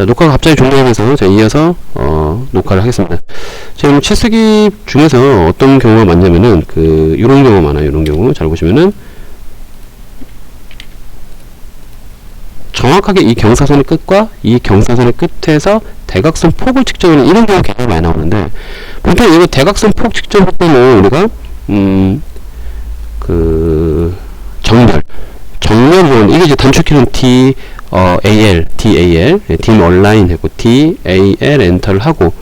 자, 녹화가 갑자기 종료하면서 제가 이어서 어, 녹화를 하겠습니다. 지금 치수기 중에서 어떤 경우가 많냐면은 그 이런 경우 많아요. 이런 경우 잘 보시면은 정확하게 이 경사선의 끝과 이 경사선의 끝에서 대각선 폭을 측정하는 이런 경우가 굉장히 많이 나오는데 보통 이거 대각선 폭 측정할 때는 우리가 음 그 정렬 정렬은 이게 이제 단축키는 D 어, AL, DAL, 예, dim align 했고 DAL 엔터를 하고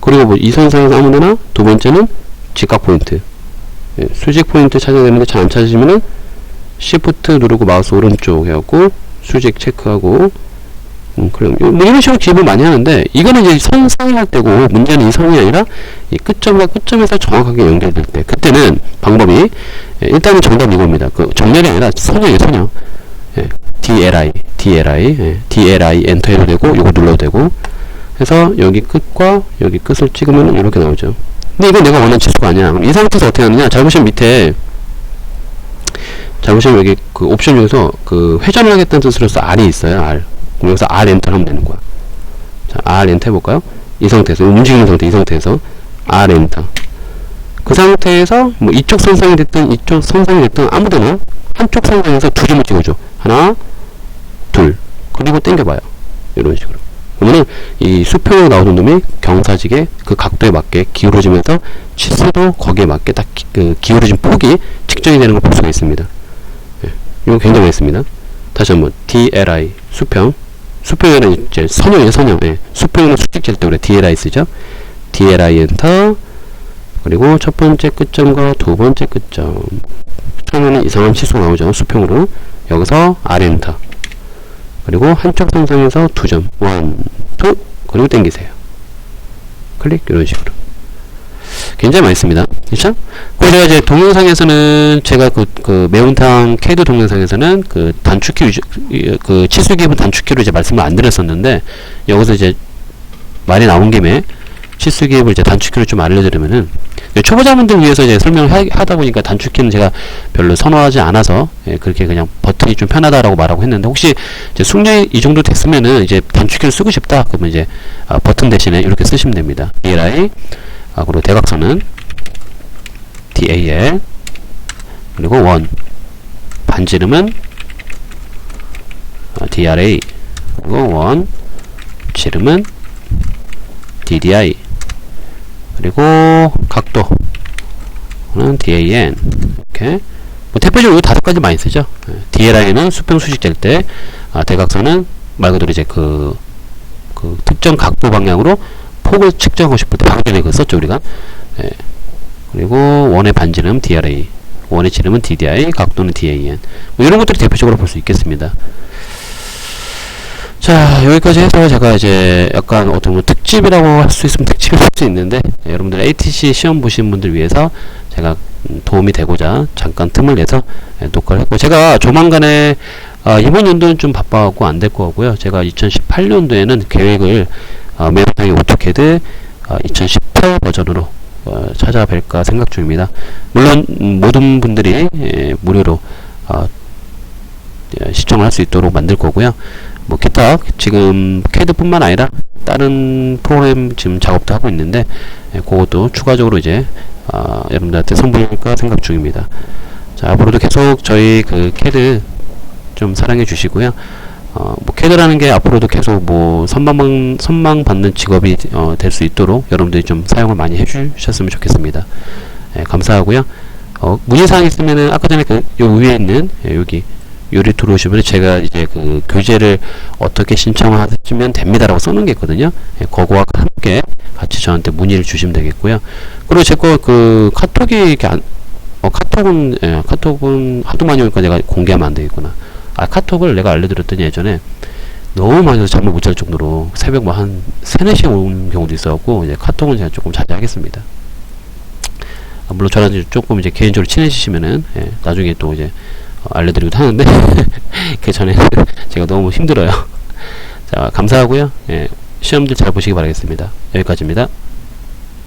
그리고 뭐 이 선상에서 아무데나? 두 번째는 직각 포인트. 예, 수직 포인트 찾아야 되는데 잘 안 찾으시면은 Shift 누르고 마우스 오른쪽 해갖고 수직 체크하고 음, 요- 뭐 이런 식으로 기입을 많이 하는데 이거는 이제 선상에 할 때고 문제는 이 선이 아니라 이 끝점과 끝점에서 정확하게 연결될 때 그때는 방법이 예, 일단은 정답 이겁니다. 그 정렬이 아니라 선형이에요 선형. 예, DLI, DLI, 예, DLI 엔터 해도 되고 요거 눌러도 되고 해서 여기 끝과 여기 끝을 찍으면 이렇게 나오죠. 근데 이건 내가 원하는 치수가 아니야. 이 상태에서 어떻게 하느냐? 잘 보시면 밑에 잘 보시면 여기 그 옵션 중에서 그 회전을 하겠다는 뜻으로서 R이 있어요. R. 그럼 여기서 R 엔터 하면 되는 거야. 자, R 엔터 해볼까요? 이 상태에서 움직이는 상태 이 상태에서 R 엔터. 그 상태에서 뭐 이쪽 선상이 됐든 이쪽 선상이 됐든 아무데나 한쪽 선상에서 두 점을 찍어줘. 하나, 둘. 그리고 당겨봐요. 이런 식으로. 그러면은 이 수평으로 나오는 놈이 경사직의 그 각도에 맞게 기울어지면서 치수도 거기에 맞게 딱 기, 그 기울어진 폭이 측정이 되는 걸 볼 수가 있습니다. 예, 이거 굉장히 많습니다. 다시 한번 DLI 수평 수평에는 이제 선형이에요 선형 예. 수평에는 수직 질때 우리 DLI 쓰죠? DLI 엔터 그리고 첫 번째 끝점과 두 번째 끝점. 처음에는 이상한 치수가 나오죠 수평으로. 여기서 R 엔터. 그리고 한쪽 선상에서 두 점. 원, 투. 그리고 당기세요. 클릭 이런 식으로. 굉장히 많이 씁니다 그렇죠? 그리고 이제 동영상에서는 제가 그, 그 매운탕 캐드 동영상에서는 그 단축키 위주, 이- 그 치수 기본 단축키로 이제 말씀을 안 드렸었는데 여기서 이제 말이 나온 김에 치수 기업을 이제 단축키로 좀 알려드리면은 초보자분들 위해서 이제 설명을 하, 하다 보니까 단축키는 제가 별로 선호하지 않아서 예, 그렇게 그냥 버튼이 좀 편하다라고 말하고 했는데 혹시 이제 숙련이 이 정도 됐으면은 이제 단축키를 쓰고 싶다 그러면 이제 아, 버튼 대신에 이렇게 쓰시면 됩니다. DLI 아, 그리고 대각선은 DAL 그리고 원. 반지름은 어, DRA 그리고 원 지름은 DDI 그리고 각도 는 DAN 이렇게. 뭐 대표적으로 이 다섯 가지 많이 쓰죠. 예, DLI는 수평 수직 잴때 아, 대각선은 말 그대로 이제 그, 그 특정 각도 방향으로 폭을 측정하고 싶을 때 방금 전에 그 썼죠 우리가. 예. 그리고 원의 반지름 DRA 원의 지름은 DDI 각도는 DAN 뭐 이런 것들이 대표적으로 볼 수 있겠습니다. 자 여기까지 해서 제가 이제 약간 어떤 뭐 특집이라고 할 수 있으면 특집일 수 있는데 예, 여러분들 ATC 시험 보신 분들 위해서 제가 음, 도움이 되고자 잠깐 틈을 내서 예, 녹화를 했고 제가 조만간에 아, 이번 연도는 좀 바빠갖고 안 될 거고요. 제가 2018년도에는 계획을 어, 매운탕의 오토캐드 어, 2018 버전으로 어, 찾아뵐까 생각 중입니다. 물론 음, 모든 분들이 예, 무료로 어, 예, 시청을 할 수 있도록 만들 거고요. 뭐 기타 지금 캐드뿐만 아니라 다른 프로그램 지금 작업도 하고 있는데 예, 그것도 추가적으로 이제 어, 여러분들한테 선보일까 생각 중입니다. 자 앞으로도 계속 저희 그 캐드 좀 사랑해 주시고요. 어, 뭐 캐드라는 게 앞으로도 계속 뭐 선망 선망 받는 직업이 어, 될 수 있도록 여러분들이 좀 사용을 많이 해주셨으면 좋겠습니다. 예, 감사하고요. 어, 문의사항 있으면은 아까 전에 그 요 위에 있는 예, 여기 요리 들어오시면 제가 이제 그 교재를 어떻게 신청하시면 됩니다라고 써놓은 게 있거든요. 예, 그거와 함께 같이 저한테 문의를 주시면 되겠고요. 그리고 제 거 그 카톡이 이렇게 안, 어, 카톡은 예, 카톡은 하도 많이 오니까 내가 공개하면 안 되겠구나. 아 카톡을 내가 알려드렸더니 예전에 너무 많이 와서 잠을 못 잘 정도로 새벽 뭐한 3, 4시간 오는 경우도 있어갖고 이제 카톡은 제가 조금 자제하겠습니다. 아, 물론 저랑 이제 조금 이제 개인적으로 친해지시면은 예, 나중에 또 이제 어, 알려드리기도 하는데 그 전에 제가 너무 힘들어요. 자 감사하고요. 예, 시험들 잘 보시기 바라겠습니다. 여기까지입니다.